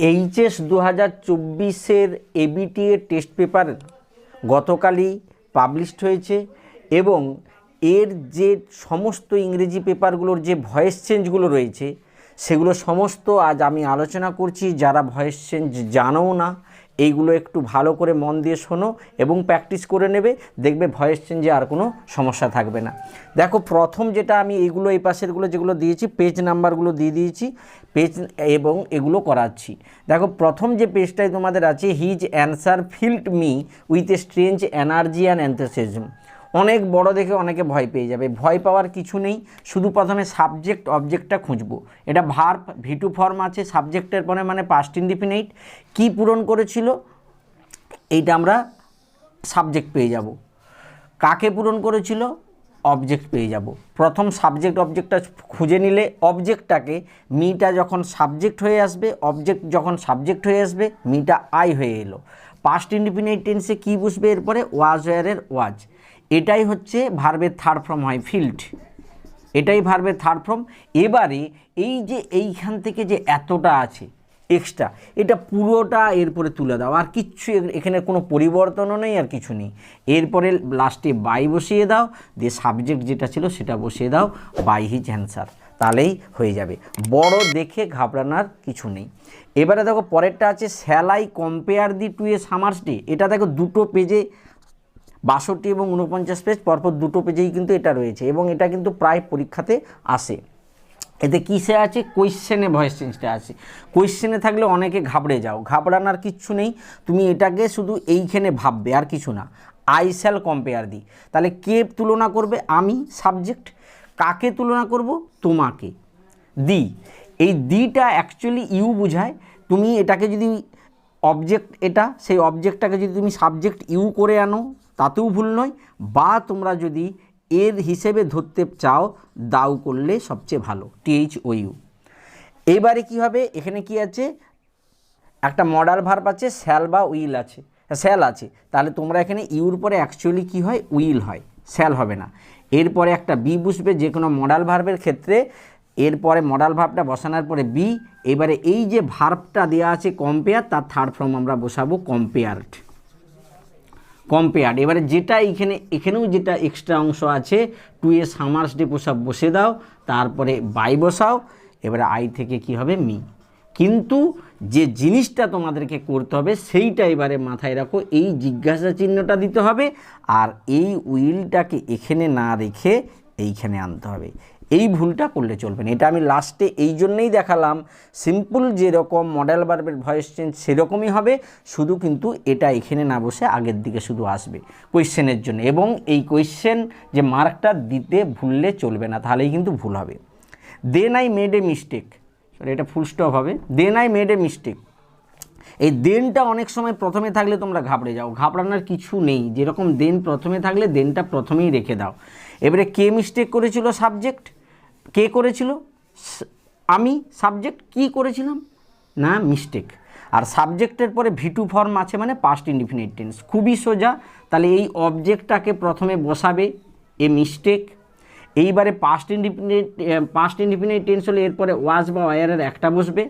HS দু হাজার চব্বিশের এবিটিএ টেস্ট পেপার গতকালই পাবলিশড হয়েছে এবং এর যে সমস্ত ইংরেজি পেপারগুলোর যে ভয়েস চেঞ্জগুলো রয়েছে, সেগুলো সমস্ত আজ আমি আলোচনা করছি। যারা ভয়েস চেঞ্জ জানো না এইগুলো একটু ভালো করে মন দিয়ে শোনো এবং প্র্যাকটিস করে নেবে, দেখবে ভয়েস চেঞ্জে আর কোনো সমস্যা থাকবে না। দেখো, প্রথম যেটা আমি এইগুলো এই পাশেরগুলো যেগুলো দিয়েছি পেজ নাম্বারগুলো দিয়ে দিয়েছি পেজ এবং এগুলো করাচ্ছি। দেখো, প্রথম যে পেজটাই তোমাদের আছে his answer filled me with a strange energy and enthusiasm অনেক বড় দেখে অনেকে ভয় পেয়ে যাবে। ভয় পাওয়ার কিছু নেই, শুধু প্রথমে সাবজেক্ট অবজেক্টটা খুঁজবো। এটা ভার্ব ভিটু ফর্ম আছে সাবজেক্টের পরে মানে পাস্ট ইনডিফিনাইট কি পূরণ করেছিল, এইটা আমরা সাবজেক্ট পেয়ে যাব। কাকে পূরণ করেছিল অবজেক্ট পেয়ে যাব। প্রথম সাবজেক্ট অবজেক্টটা খুঁজে নিলে অবজেক্টটাকে মিটা যখন সাবজেক্ট হয়ে আসবে অবজেক্ট যখন সাবজেক্ট হয়ে আসবে মিটা আই হয়ে এলো। পাস্ট ইন্ডিপেন্ডেন্ট টেন্সে কী বুঝবে এরপরে ওয়াজ ওয়ারের ওয়াজ এটাই হচ্ছে ভার্বের থার্ড ফর্ম হয় ফিল্ড এটাই ভার্বের থার্ড ফর্ম এবারে এই যে এইখান থেকে যে এতটা আছে এক্সট্রা এটা পুরোটা এরপরে তুলে দাও। আর কিচ্ছু এখানে কোনো পরিবর্তনও নেই, আর কিছু নেই। এরপরে লাস্টে বাই বসিয়ে দাও। দিয়ে সাবজেক্ট যেটা ছিল সেটা বসিয়ে দাও বাই হিজ অ্যান্সার তাহলেই হয়ে যাবে। বড় দেখে ঘাবড়ানোর কিছু নেই। এবারে দেখো, পরেরটা আছে shall I compare thee to a summer's day এটা দেখো, দুটো পেজে বাষট্টি এবং উনপঞ্চাশ পেজ পরপর দুটো পেজেই কিন্তু এটা রয়েছে এবং এটা কিন্তু প্রায় পরীক্ষাতে আসে। এতে কিসে আছে? কোয়েশ্চেনে ভয়েস চেঞ্জটা আছে। কোয়েশ্চেনে থাকলে অনেকে ঘাবড়ে যাও। ঘাবড়ানোর কিচ্ছু নেই। তুমি এটাকে শুধু এইখানে ভাববে, আর কিছু না। আই শ্যাল কম্পেয়ার দি তাহলে কে তুলনা করবে? আমি সাবজেক্ট কাকে তুলনা করব? তোমাকে। দি, এই দিটা অ্যাকচুয়ালি ইউ বোঝায়। তুমি এটাকে যদি অবজেক্ট এটা, সেই অবজেক্টটাকে যদি তুমি সাবজেক্ট ইউ করে আনো তাতেও ভুল নয়। বা তোমরা যদি এর হিসেবে ধরতে চাও দাউ করলে সবচেয়ে ভালো। টিএইচ ও ইউ এবারে কি হবে? এখানে কি আছে? একটা মডাল ভার্ব আছে স্যাল বা উইল আছে। স্যাল আছে। তাহলে তোমরা এখানে ইউর পরে অ্যাকচুয়ালি কি হয়? উইল হয়। স্যাল হবে না। এরপরে একটা বি বসবে যে কোনো মডাল ভার্বের ক্ষেত্রে। এরপরে মডাল ভার্বটা বসানোর পরে বি এবারে এই যে ভার্বটা দেওয়া আছে কম্পেয়ার তার থার্ড ফর্ম আমরা বসাবো কম্পেয়ার্ড কম্পেয়ার্ড এবারে যেটা এইখানে এখানেও যেটা এক্সট্রা অংশ আছে টু এ সামার্স ডে পোশাক বসে দাও, তারপরে বাই বসাও, এবারে আই থেকে কি হবে? মি কিন্তু যে জিনিসটা তোমাদেরকে করতে হবে, সেইটা এবারে মাথায় রাখো, এই জিজ্ঞাসা চিহ্নটা দিতে হবে, আর এই উইলটাকে এখানে না রেখে এইখানে আনতে হবে। এই ভুলটা করলে চলবে না। এটা আমি লাস্টে এই জন্যেই দেখালাম সিম্পল যেরকম মডেল বার্বের ভয়েস চেঞ্জ সেরকমই হবে, শুধু কিন্তু এটা এখানে না বসে আগের দিকে শুধু আসবে কোয়েশ্চেনের জন্য। এবং এই কোয়েশ্চেন যে মার্কটা দিতে ভুললে চলবে না, তাহলেই কিন্তু ভুল হবে। Then I made a mistake sorry এটা ফুল স্টপ হবে। Then I made a mistake এই দেনটা অনেক সময় প্রথমে থাকলে তোমরা ঘাবড়ে যাও। ঘাবড়ানোর কিছু নেই। যেরকম দেন প্রথমে থাকলে দেনটা প্রথমেই রেখে দাও। এবারে কে মিস্টেক করেছিল সাবজেক্ট কে করেছিল? আমি সাবজেক্ট কি করেছিলাম? না মিস্টেক আর সাবজেক্টের পরে ভিটু ফর্ম আছে মানে পাস্ট ইনডিফিনিট টেন্স খুবই সোজা। তাহলে এই অবজেক্টটাকে প্রথমে বসাবে এ মিস্টেক এইবারে past independent past independent tense হলে এরপরে ওয়াজ বা ওয়ারের একটা বসবে।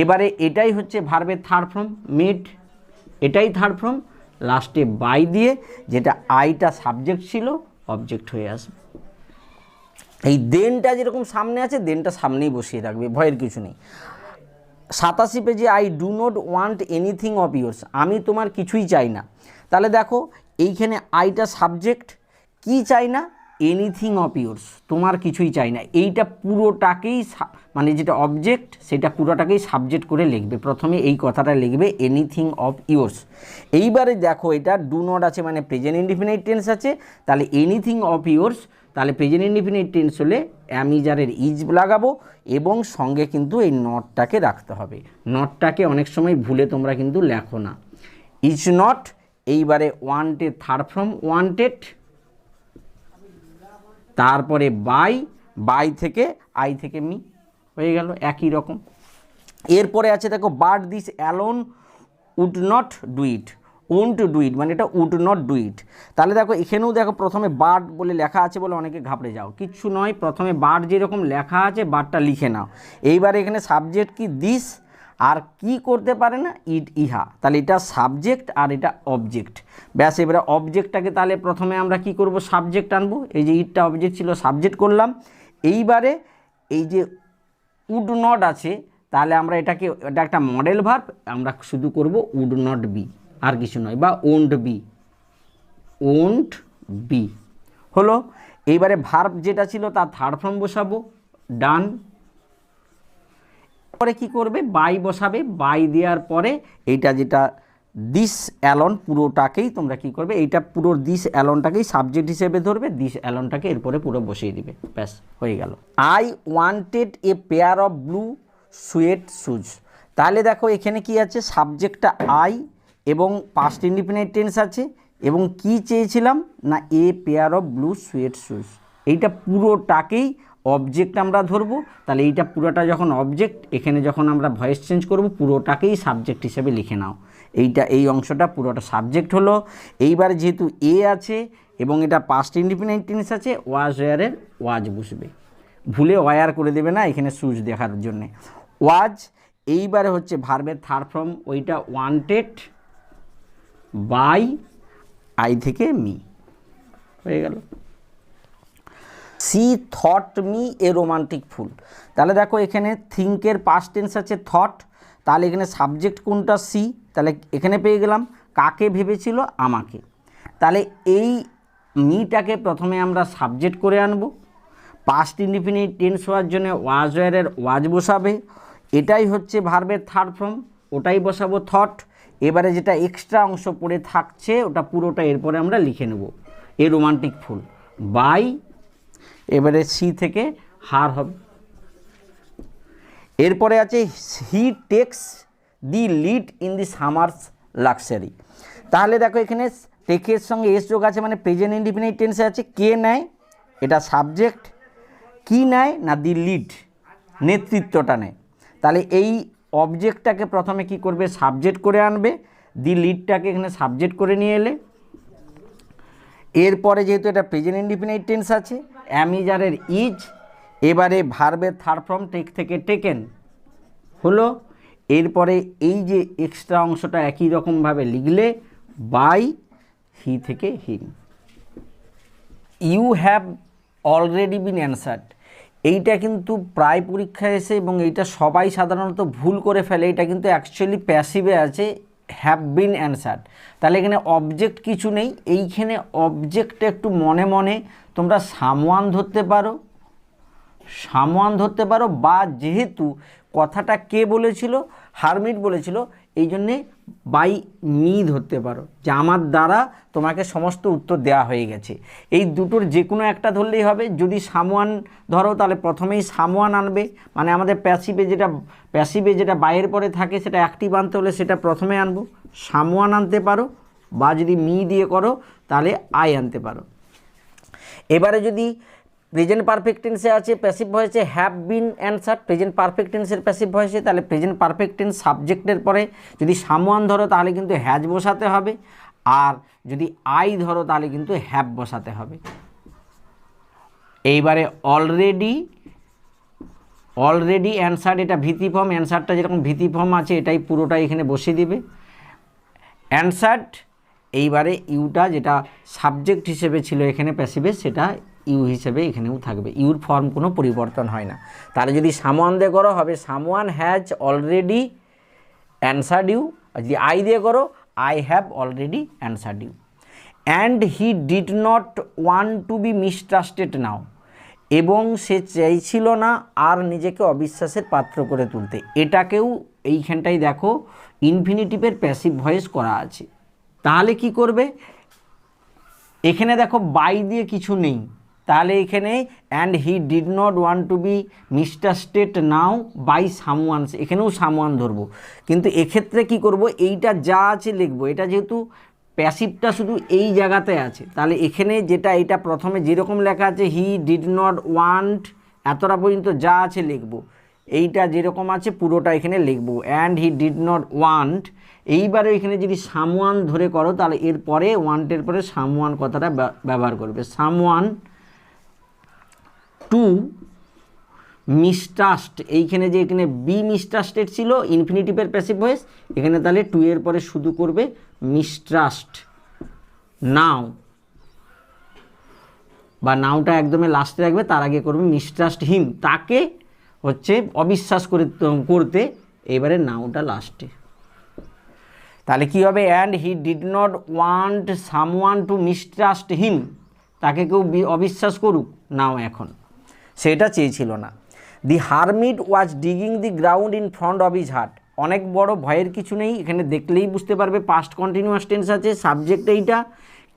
এবারে এটাই হচ্ছে ভার্বের থার্ড ফর্ম মেড এটাই থার্ড ফর্ম লাস্টে বাই দিয়ে যেটা আইটা সাবজেক্ট ছিল অবজেক্ট হয়ে আসবে। এই দেনটা যেরকম সামনে আছে, দেনটা সামনেই বসিয়ে রাখবে, ভয়ের কিছু নেই। সাতাশি পেজে I do not want anything of yours আমি তোমার কিছুই চাই না। তাহলে দেখো, এইখানে আইটা সাবজেক্ট কি চাই না? এনিথিং অফ ইয়োর্স তোমার কিছুই চাই না। এইটা পুরোটাকেই মানে যেটা অবজেক্ট সেটা পুরোটাকেই সাবজেক্ট করে লিখবে। প্রথমে এই কথাটা লিখবে এনিথিং অফ ইয়োর্স এইবারে দেখো এটা ডু নট আছে মানে প্রেজেন্ট ইনডিফিনাইট টেন্স আছে। তাহলে এনিথিং অফ ইয়োর্স তাহলে প্রেজেন্ট ইনডিফিনিট টেন্স হলে অ্যামিজারের ইজ লাগাবো এবং সঙ্গে কিন্তু এই নটটাকে রাখতে হবে। নটটাকে অনেক সময় ভুলে তোমরা কিন্তু লেখো না। ইজ নট এইবারে ওয়ান্টেড থার্ড ফ্রম ওয়ান্টেড তারপরে বাই বাই থেকে আই থেকে মি হয়ে গেল একই রকম। এরপরে আছে দেখো but this alone would not do it own to do it মানে এটা উড নট ডু ইট তাহলে দেখো, এখানেও দেখো প্রথমে বার্ড বলে লেখা আছে বলে অনেকে ঘাবড়ে যাও। কিচ্ছু নয়, প্রথমে বার্ড যেরকম লেখা আছে বার্ডটা লিখে নাও। এইবার এখানে সাবজেক্ট কি? দিস আর কি করতে পারে না? ইট, ইহা। তাহলে এটা সাবজেক্ট আর এটা অবজেক্ট। ব্যাস, এবারে অবজেক্টটাকে তাহলে প্রথমে আমরা কি করব? সাবজেক্ট আনব। এই যে ইটটা অবজেক্ট ছিল, সাবজেক্ট করলাম। এইবারে এই যে উড নট আছে, তাহলে আমরা এটাকে, এটা একটা মডেল ভার্ব, আমরা শুধু করব উড নট বি। আর কিছু নয়, বা ওন্ট বি। Won't be. হলো, এইবারে ভার্ব যেটা ছিল, তার থার্ড ফর্ম বসাবো। ডান। পরে কি করবে? বাই বসাবে। বাই দেওয়ার পরে এইটা যেটা দিস অ্যালন পুরোটাকেই তোমরা কি করবে? এইটা পুরো দিস অ্যালনটাকেই সাবজেক্ট হিসেবে ধরবে। দিস অ্যালনটাকে এরপরে পুরো বসিয়ে দিবে। ব্যাস, হয়ে গেল। I wanted a pair of blue suede shoes তাহলে দেখো, এখানে কি আছে? সাবজেক্টটা আই এবং পাস্ট ইন্ডিপেন্ডেন্ট টেন্স আছে। এবং কি চেয়েছিলাম? না a pair of blue suede shoes এইটা পুরোটাকেই অবজেক্ট আমরা ধরবো, তাহলে এইটা পুরোটা যখন অবজেক্ট এখানে যখন আমরা ভয়েস চেঞ্জ করব, পুরোটাকেই সাবজেক্ট হিসেবে লিখে নাও। এইটা, এই অংশটা পুরোটা সাবজেক্ট হলো। এইবার যেহেতু এ আছে এবং এটা পাস্ট ইন্ডিপেন্ডেন্ট টেন্স আছে ওয়াজ ওয়ারের ওয়াজ বসবে। ভুলে ওয়ার করে দেবে না এখানে সুজ দেখার জন্যে। ওয়াজ এইবারে হচ্ছে ভার্বের থার্ড ফর্ম ওইটা ওয়ান্টেড বাই আই থেকে মি হয়ে গেল। She thought me a romantic fool. তাহলে দেখো এখানে থিঙ্কের পাস্ট টেন্স আছে থট, তাহলে এখানে সাবজেক্ট কোনটা সি? তাহলে এখানে পেয়ে গেলাম কাকে ভেবেছিল? আমাকে। তাহলে এই মিটাকে প্রথমে আমরা সাবজেক্ট করে আনব। পাস্ট ইন্ডিফিনিট টেন্স হওয়ার জন্য ওয়াজ ওয়ারের ওয়াজ বসাবে। এটাই হচ্ছে ভার্বের থার্ড ফর্ম ওটাই বসাবো থট এবারে যেটা এক্সট্রা অংশ পড়ে থাকছে, ওটা পুরোটা এরপরে আমরা লিখে নেব। A romantic fool. বাই এবারে সি থেকে হার হবে। এরপরে আছে he takes the lead in the summer's luxury. তাহলে দেখো এখানে টেকের সঙ্গে এস যোগ আছে মানে প্রেজেন্ট ইন্ডিপেন্ডেন্ট টেন্সে আছে। কে নেয়? এটা সাবজেক্ট। কি নেয়? না, দি লিড। নেতৃত্বটা নেয়। তাহলে এই অবজেক্টটাকে প্রথমে কি করবে? সাবজেক্ট করে আনবে। দি লিডটাকে এখানে সাবজেক্ট করে নিয়ে এলে। এরপরে যেহেতু এটা প্রেজেন্ট ইন্ডিপেন্ডেন্ট টেন্স আছে অ্যামিজারের ইজ এবারে ভার্বের থার্ড ফর্ম টেক থেকে টেকেন। হলো, এরপরে এই যে এক্সট্রা অংশটা একই রকমভাবে লিখলে, বাই হি থেকে him. You have already been answered. এইটা কিন্তু প্রায় পরীক্ষায় এসে এবং এইটা সবাই সাধারণত ভুল করে ফেলে, এটা কিন্তু অ্যাকচুয়ালি প্যাসিভে আছে হ্যাভ বিন অ্যান্সার তাহলে এখানে অবজেক্ট কিছু নেই, এইখানে অবজেক্টটা একটু মনে মনে তোমরা সামওয়ান ধরতে পারো। সামওয়ান ধরতে পারো বা যেহেতু কথাটা কে বলেছিল? হারমিট বলেছিল এই জন্যে বাই মি ধরতে পারো, যে আমার দ্বারা তোমাকে সমস্ত উত্তর দেওয়া হয়ে গেছে। এই দুটোর যে কোনো একটা ধরলেই হবে। যদি সামওয়ান ধরো তাহলে প্রথমেই সামওয়ান আনবে মানে আমাদের প্যাসিভে যেটা প্যাসিভে যেটা বাইরের পরে থাকে, সেটা অ্যাক্টিভ আনতে হলে সেটা প্রথমে আনব। সামওয়ান আনতে পারো, বা যদি মি দিয়ে করো, তাহলে আই আনতে পারো। এবারে যদি প্রেজেন্ট পারফেক্ট টেন্সে আছে passive ভয়েসে have been answer present perfect টেন্সের প্যাসিভ ভয়েসে তাহলে প্রেজেন্ট পারফেক্ট টেন্স সাবজেক্টের পরে যদি সামওয়ান ধরো, তাহলে কিন্তু হ্যাজ বসাতে হবে, আর যদি আই ধরো, তাহলে কিন্তু হ্যাভ বসাতে হবে। এইবারে অলরেডি অলরেডি অ্যান্সার এটা ভিত্তি ফর্ম অ্যান্সারটা যেরকম ভিত্তি ফর্ম আছে, এটাই পুরোটাই এখানে বসিয়ে দিবে। অ্যান্সার্ড এইবারে ইউটা যেটা সাবজেক্ট হিসেবে ছিল এখানে প্যাসিভে সেটা ইউ হিসেবে এখানেও থাকবে। ইউর ফর্ম কোনো পরিবর্তন হয় না। তাহলে যদি সামওয়ান দিয়ে করো, হবে someone has already answered you আর যদি আই দিয়ে করো I have already answered you and he did not want to be mistrusted now এবং সে চাইছিল না আর নিজেকে অবিশ্বাসের পাত্র করে তুলতে। এটাকেও এইখানটাই দেখো ইনফিনিটিভের প্যাসিভ ভয়েস করা আছে। তাহলে কি করবে? এখানে দেখো বাই দিয়ে কিছু নেই। তাহলে এখানে and he did not want to be mistrusted now by someone এখানেও সামওয়ান ধরবো। কিন্তু এক্ষেত্রে কি করব? এইটা যা আছে লিখব। এটা যেহেতু প্যাসিভটা শুধু এই জায়গাতে আছে, তাহলে এখানে যেটা, এটা প্রথমে যেরকম লেখা আছে হি ডিড নট ওয়ান্ট এতটা পর্যন্ত যা আছে লিখব। এইটা যেরকম আছে, পুরোটা এখানে লিখব। And he did not want এইবারে এখানে যদি সামওয়ান ধরে করো, তাহলে এরপরে ওয়ান্টের পরে সামওয়ান কথাটা ব্যবহার করবে। সামওয়ান টু মিস্ট্রাস্ট এইখানে যে এখানে বি মিস্ট্রাস্টেড ছিল ইনফিনিটিভের প্যাসিভ ভয়েস এখানে তাহলে টু এর পরে শুধু করবে মিস্ট্রাস্ট নাও বা নাওটা একদমে লাস্টে রাখবে, তার আগে করবে মিস্ট্রাস্ট হিম তাকে হচ্ছে অবিশ্বাস করে, করতে এবারে নাওটা লাস্টে তাহলে কী হবে? And he did not want someone to mistrust him তাকে কেউ অবিশ্বাস করুক নাও এখন। সেটা চেয়েছিল না। The hermit was digging the ground in front of his heart অনেক বড় ভয়ের কিছু নেই, এখানে দেখলেই বুঝতে পারবে পাস্ট কন্টিনিউয়াস টেন্স আছে সাবজেক্ট এইটা।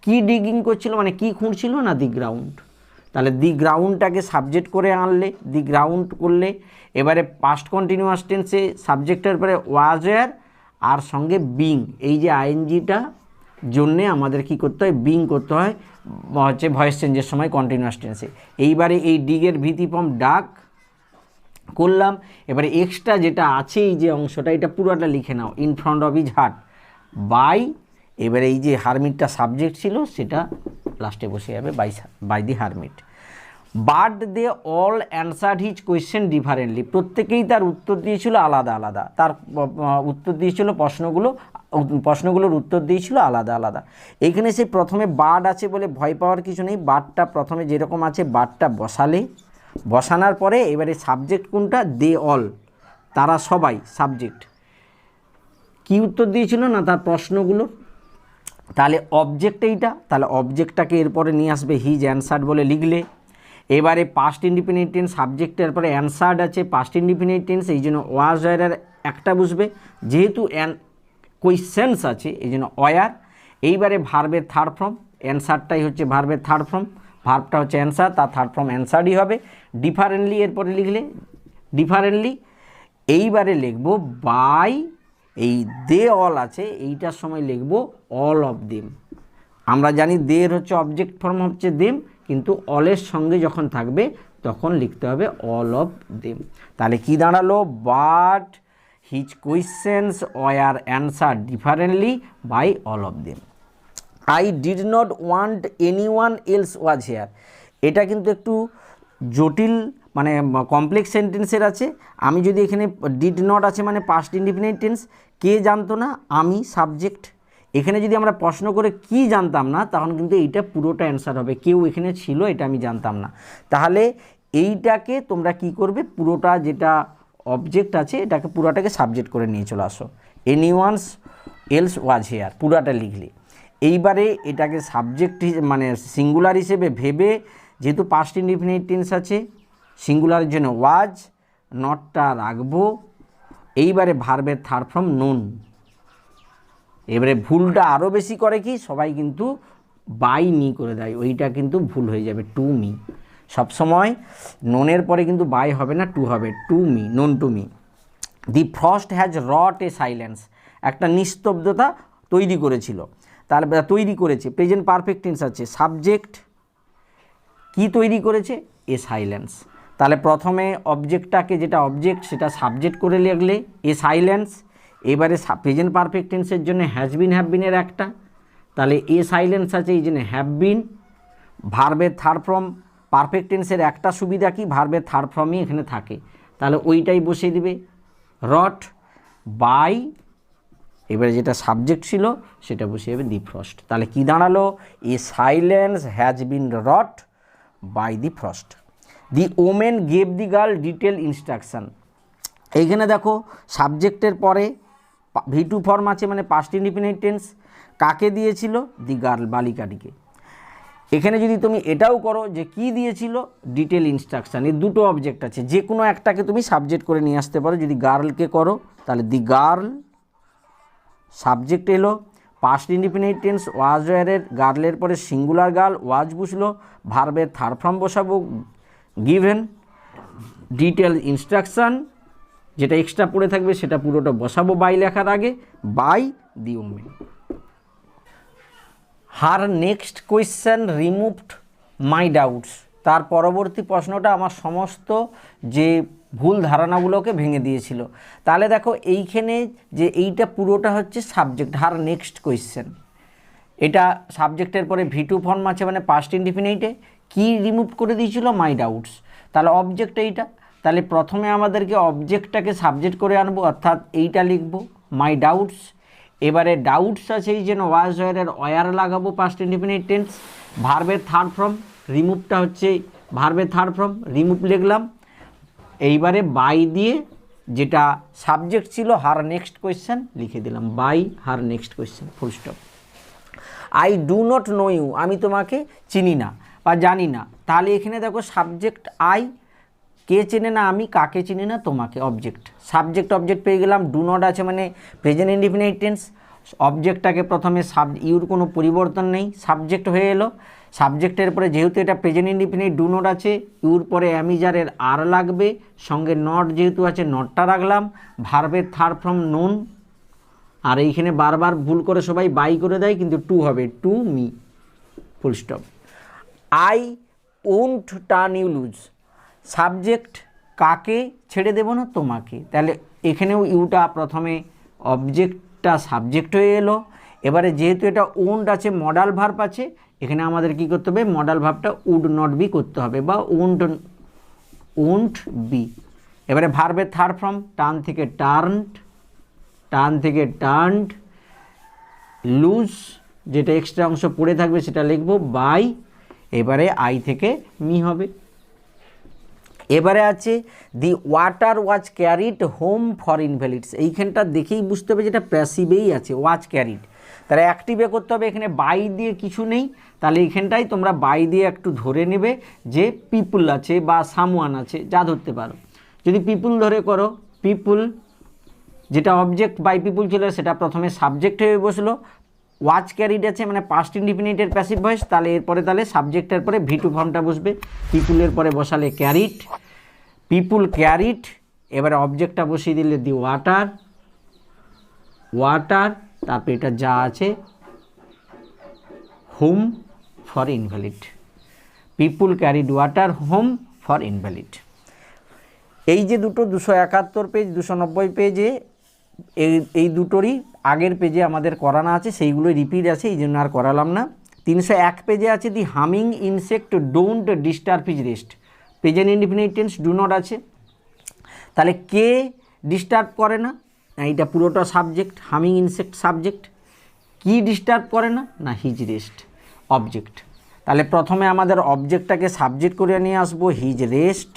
কি ডিগিং করছিল মানে কি খুঁড়ছিল না দি গ্রাউন্ড তাহলে দি গ্রাউন্ডটাকে সাবজেক্ট করে আনলে দি গ্রাউন্ড করলে, এবারে পাস্ট কন্টিনিউয়াস টেন্সে সাবজেক্টের পরে ওয়াজ আর সঙ্গে বিং এই যে আইএনজিটা জন্যে আমাদের কি করতে হয়? বিং করতে হয় হচ্ছে ভয়েস চেঞ্জের সময় কন্টিনিউয়াস টেন্সে এইবারে এই ডিগের ভিত্তি ফর্ম ডাক করলাম, এবারে এক্সট্রা যেটা আছে এই যে অংশটা, এটা পুরোটা লিখে নাও in front of his heart by এবারে এই যে হারমিটটা সাবজেক্ট ছিল, সেটা লাস্টে বসে যাবে by by the hermit but they all answer his question differently প্রত্যেকেই তার উত্তর দিয়েছিল আলাদা আলাদা। তার উত্তর দিয়েছিল প্রশ্নগুলো প্রশ্নগুলোর উত্তর দিয়েছিল আলাদা আলাদা। এখানে সে প্রথমে বার্ড আছে বলে ভয় পাওয়ার কিছু নেই। বার্ডটা প্রথমে যেরকম আছে বার্ডটা বসালে। বসানোর পরে এবারে সাবজেক্ট কোনটা? They all. তারা সবাই সাবজেক্ট। কি উত্তর দিয়েছিল না তার প্রশ্নগুলো? তাহলে অবজেক্ট এইটা, তাহলে অবজেক্টটাকে এরপরে নিয়ে আসবে হিজ অ্যান্সার্ড বলে লিখলে। এবারে পাস্ট ইন্ডিপেন্ডেন্ট টেন্স সাবজেক্টের পরে অ্যান্সার্ড আছে পাস্ট ইন্ডিপেন্ডেন্ট টেন্স এই জন্য ওয়াজ একটা বুঝবে। যেহেতু কোয়েশ্চেন্স আছে, এই জন্য ওয়ার। এইবারে ভার্বের থার্ড ফর্ম অ্যান্সারটাই হচ্ছে ভার্বের থার্ড ফর্ম ভার্বটা হচ্ছে অ্যান্সার তার থার্ড ফর্ম অ্যান্সারই হবে। ডিফারেন্টলি এরপরে লিখলে ডিফারেন্টলি এইবারে লিখব বাই এই দে অল আছে, এইটার সময় লিখব অল অফ দেম আমরা জানি দের হচ্ছে অবজেক্ট ফর্ম হচ্ছে দেম কিন্তু অলের সঙ্গে যখন থাকবে, তখন লিখতে হবে অল অফ দেম তাহলে কি দাঁড়াল? But his questions were answer differently by all of them I did not want anyone else was here এটা কিন্তু একটু জটিল মানে কমপ্লেক্স সেন্টেন্সের আছে। আমি যদি এখানে ডিড নট আছে মানে পাস্ট ইন্ডিপেন্ডেন্ট কে জানতো না? আমি সাবজেক্ট এখানে যদি আমরা প্রশ্ন করে কি জানতাম না, তখন কিন্তু এইটা পুরোটা অ্যান্সার হবে। কেউ এখানে ছিল, এটা আমি জানতাম না। তাহলে এইটাকে তোমরা কি করবে? পুরোটা যেটা অবজেক্ট আছে, এটাকে পুরাটাকে সাবজেক্ট করে নিয়ে চলে আসো। Any once else was here পুরাটা লিখলে। এইবারে এটাকে সাবজেক্ট মানে সিঙ্গুলার হিসেবে ভেবে, যেহেতু পাস্ট ইন্ডিফিনিট টেন্স আছে সিঙ্গুলারের জন্য ওয়াজ নটটা রাখব। এইবারে ভার্বের থার্ড ফর্ম নুন এবারে ভুলটা আরও বেশি করে কি? সবাই কিন্তু বাই মি করে দেয়। ওইটা কিন্তু ভুল হয়ে যাবে টু মি সবসময় ননের পরে কিন্তু বাই হবে না টু হবে to me none to me the frost has wrought a silence একটা নিস্তব্ধতা তৈরি করেছিল। তার তৈরি করেছে। প্রেজেন্ট পারফেক্ট টেন্স আছে। সাবজেক্ট কি তৈরি করেছে? এ সাইলেন্স তাহলে প্রথমে অবজেক্টটাকে যেটা অবজেক্ট সেটা সাবজেক্ট করে লিখলে এ সাইলেন্স এবারে প্রেজেন্ট পারফেক্ট টেন্সের জন্য হ্যাজ বিন হ্যাভ বিনের একটা। তাহলে এ সাইলেন্স আছে, এই জন্য হ্যাভ বিন ভার্বের থার্ড ফর্ম পারফেক্ট টেন্সের একটা সুবিধা কি? ভার্বের থার্ড ফর্মই এখানে থাকে। তাহলে ওইটাই বসিয়ে দিবে। রট বাই এবারে যেটা সাবজেক্ট ছিল, সেটা বসিয়ে যাবে দি ফ্রস্ট তাহলে কি দাঁড়াল? A silence has been wrought by the frost the women gave the girl detail instruction এইখানে দেখো সাবজেক্টের পরে ভি টু ফর্ম আছে মানে পাস্ট ইন্ডিপেন্ডেন্ট টেন্স কাকে দিয়েছিল? দি গার্ল বালিকাটিকে। এখানে যদি তুমি এটাও করো যে কি দিয়েছিল? ডিটেল ইনস্ট্রাকশান এই দুটো অবজেক্ট আছে। যে কোনো একটাকে তুমি সাবজেক্ট করে নিয়ে আসতে পারো। যদি গার্লকে করো, তাহলে দি গার্ল সাবজেক্ট এলো। পাস্ট ইন্ডিপেন্ডেন্ট টেন্স ওয়াজ ওয়ারের গার্লের পরে সিঙ্গুলার গার্ল ওয়াজ বুঝলো। ভার্বের থার্ড ফর্ম বসাবো। গিভেন ডিটেল ইনস্ট্রাকশান যেটা এক্সট্রা পড়ে থাকবে, সেটা পুরোটা বসাবো বাই লেখার আগে। By the women her next question removed my doubts. তার পরবর্তী প্রশ্নটা আমার সমস্ত যে ভুল ধারণাগুলোকে ভেঙে দিয়েছিল। তাহলে দেখো এইখানে যে এইটা পুরোটা হচ্ছে সাবজেক্ট, হার নেক্সট কোয়েশ্চেন। এটা সাবজেক্টের পরে ভিটু ফর্ম আছে মানে পাস্ট ইনডিফিনিটে কি রিমুভ করে দিয়েছিল? মাই ডাউটস। তাহলে অবজেক্ট এইটা। তাহলে প্রথমে আমাদেরকে অবজেক্টটাকে সাবজেক্ট করে আনব, অর্থাৎ এইটা লিখব, মাই ডাউটস। এবারে ডাউটস আছে এই জন্য ওয়াজ ওয়ারের ওয়ার লাগাবো পাস্ট ইন্ডিপেন্ডেন্ট টেন্স ভার্বের থার্ড ফর্ম রিমুভটা হচ্ছে ভার্বের থার্ড ফর্ম রিমুভ লিখলাম। এইবারে বাই দিয়ে যেটা সাবজেক্ট ছিল হার নেক্সট কোয়েশ্চেন লিখে দিলাম by her next question full stop I do not know you আমি তোমাকে চিনি না বা জানি না। তাহলে এখানে দেখো সাবজেক্ট আই কে চেনে না আমি, কাকে চিনি না তোমাকে অবজেক্ট সাবজেক্ট অবজেক্ট পেয়ে গেলাম ডু নট আছে মানে প্রেজেন্ট ইন্ডিফিনিট টেন্স অবজেক্টটাকে প্রথমে সাব ইউর কোনো পরিবর্তন নেই সাবজেক্ট হয়ে এলো। সাবজেক্টের পরে যেহেতু এটা প্রেজেন্ট ইন্ডিফিনিট ডু নট আছে ইউর পরে অ্যামিজারের আর লাগবে, সঙ্গে নট যেহেতু আছে নটটা রাখলাম। ভার্বের থার্ড ফ্রম নোন আর এইখানে বারবার ভুল করে সবাই বাই করে দেয়, কিন্তু টু হবে to me full stop I won't turn you loose subject কাকে ছেড়ে দেবো না? তোমাকে। তাহলে এখানেও ইউটা প্রথমে অবজেক্টটা সাবজেক্ট হয়ে এলো। এবারে যেহেতু এটা ওন্ট আছে মডাল ভার্ব আছে, এখানে আমাদের কি করতে হবে? মডাল ভার্বটা উড নট বি করতে হবে বা ওন্ট ওন্ট বি এবারে ভার্বের থার্ড ফর্ম টার্ন থেকে টার্নড টার্ন থেকে টার্নড লুজ যেটা এক্সট্রা অংশ পড়ে থাকবে সেটা লিখব বাই এবারে আই থেকে মি হবে। এবারে আছে the water was carried home for invalids এইখানটা দেখেই বুঝতে হবে যেটা প্যাসিভেই আছে ওয়াচ ক্যারিড তাহলে অ্যাক্টিভে করতে হবে, এখানে বাই দিয়ে কিছু নেই। তাহলে এইখানটাই তোমরা বাই দিয়ে একটু ধরে নেবে যে পিপুল আছে বা সামওয়ান আছে, যা ধরতে পারো। যদি পিপুল ধরে করো পিপুল যেটা অবজেক্ট বাই পিপুল ছিল সেটা প্রথমে সাবজেক্ট হয়ে বসল ওয়াচ ক্যারিড আছে মানে পাস্ট ইন্ডিপেন্ডেন্টের প্যাসিভ ভয়েস তাহলে এরপরে তাহলে সাবজেক্টের পরে ভিটু ফর্মটা বসবে। পিপুলের পরে বসালে ক্যারিট পিপুল ক্যারিট এবারে অবজেক্টটা বসিয়ে দিলে দি ওয়াটার ওয়াটার তারপরে এটা যা আছে home for invalid people carried water home for invalid এই যে দুটো দুশো একাত্তর পেজ দুশো নব্বই পেজে এই এই দুটোরই আগের পেজে আমাদের করানো আছে, সেইগুলোই রিপিট আছে, এই জন্য আর করালাম না। তিনশো এক পেজে আছে the humming insect don't disturb his rest present independent tense do not আছে। তাহলে কে ডিস্টার্ব করে না? এইটা পুরোটা সাবজেক্ট হামিং ইনসেক্ট সাবজেক্ট কি ডিস্টার্ব করে না? না হিজ রেস্ট অবজেক্ট তাহলে প্রথমে আমাদের অবজেক্টটাকে সাবজেক্ট করে নিয়ে আসব হিজ রেস্ট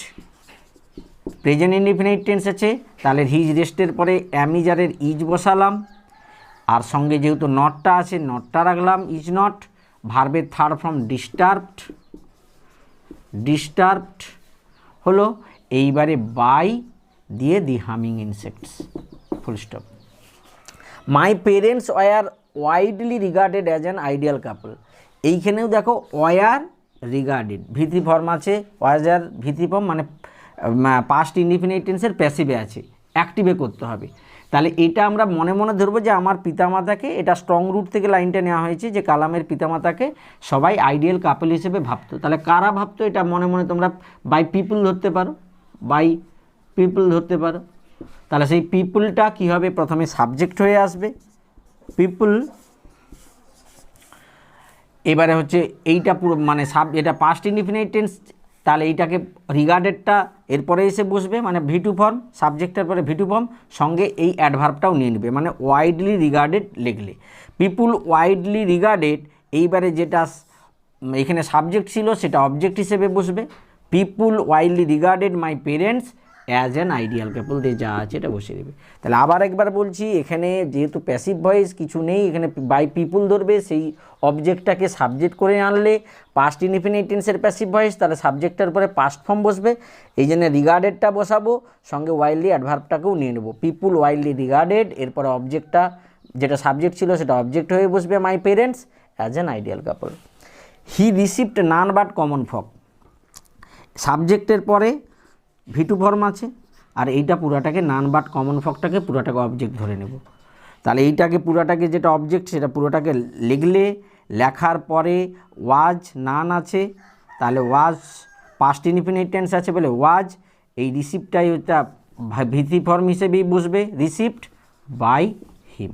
প্রেজেন্ট ইনডিফিনিট আছে, তাহলে হিজ রেস্টের পরে অ্যামিজারের ইজ বসালাম। আর সঙ্গে যেহেতু নটটা আছে, নটটা রাখলাম ইজ নট ভার্বের থার্ড ফর্ম ডিস্টার্বড ডিস্টার্বড হলো এইবারে বাই দিয়ে the humming insects full stop my parents were widely regarded as an ideal couple এইখানেও দেখো ওয়ার রিগার্ডেড ভিত্তি ফর্ম আছে ওয়াজার ভিত্তি ফর্ম মানে পাস্ট ইন্ডিফিনিট টেন্সের প্যাসিভে আছে অ্যাক্টিভে করতে হবে। তাহলে এটা আমরা মনে মনে ধরবো যে আমার পিতামাতাকে এটা স্ট্রং রুট থেকে লাইনটা নেওয়া হয়েছে যে কালামের পিতামাতাকে সবাই আইডিয়াল কাপল হিসেবে ভাবতো। তাহলে কারা ভাবতো এটা মনে মনে তোমরা বাই পিপুল ধরতে পারো? বাই পিপুল ধরতে পারো। তাহলে সেই পিপুলটা কী হবে? প্রথমে সাবজেক্ট হয়ে আসবে। পিপুল এবারে হচ্ছে এইটা পুরো মানে সাব এটা পাস্ট ইনডিফিনিট টেন্স তাহলে এইটাকে রিগার্ডেডটা এরপরে এসে বসবে মানে ভিটু ফর্ম সাবজেক্টের পরে ভিটু ফর্ম সঙ্গে এই অ্যাডভার্বটাও নিয়ে নেবে মানে ওয়াইডলি রিগার্ডেড লিখলে। পিপুল ওয়াইডলি রিগার্ডেড এইবারে যেটা এখানে সাবজেক্ট ছিল, সেটা অবজেক্ট হিসেবে বসবে। People widely regarded my parents as an ideal couple দিয়ে যা আছে এটা বসিয়ে দেবে। তাহলে আবার একবার বলছি, এখানে যেহেতু প্যাসিভ ভয়েস কিছু নেই, এখানে বাই পিপুল ধরবে, সেই অবজেক্টটাকে সাবজেক্ট করে আনলে পাস্ট ইনডিফিনিট টেন্সের প্যাসিভ ভয়েস তাহলে সাবজেক্টের উপরে পাস্ট ফর্ম বসবে। এই জন্য রিগার্ডেডটা বসাবো, সঙ্গে ওয়াইল্ডলি অ্যাডভার্বটাকেও নিয়ে নেব। পিপুল ওয়াইল্ডলি রিগার্ডেড এরপরে অবজেক্টটা যেটা সাবজেক্ট ছিল সেটা অবজেক্ট হয়ে বসবে my parents as an ideal couple he received none but common folk সাবজেক্টের পরে ভিটু ফর্ম আছে। আর এইটা পুরাটাকে নান বাট কমন ফকটাকে পুরাটাকে অবজেক্ট ধরে নেব। তাহলে এইটাকে পুরাটাকে যেটা অবজেক্ট সেটা পুরোটাকে লিখলে লেখার পরে ওয়াজ নান আছে, তাহলে ওয়াজ পাস্ট ইনফিনিট আছে বলে ওয়াজ এই রিসিপ্টটাই ওটা ভিত্তি ফর্ম হিসেবেই বসবে রিসিপ্ট বাই হিম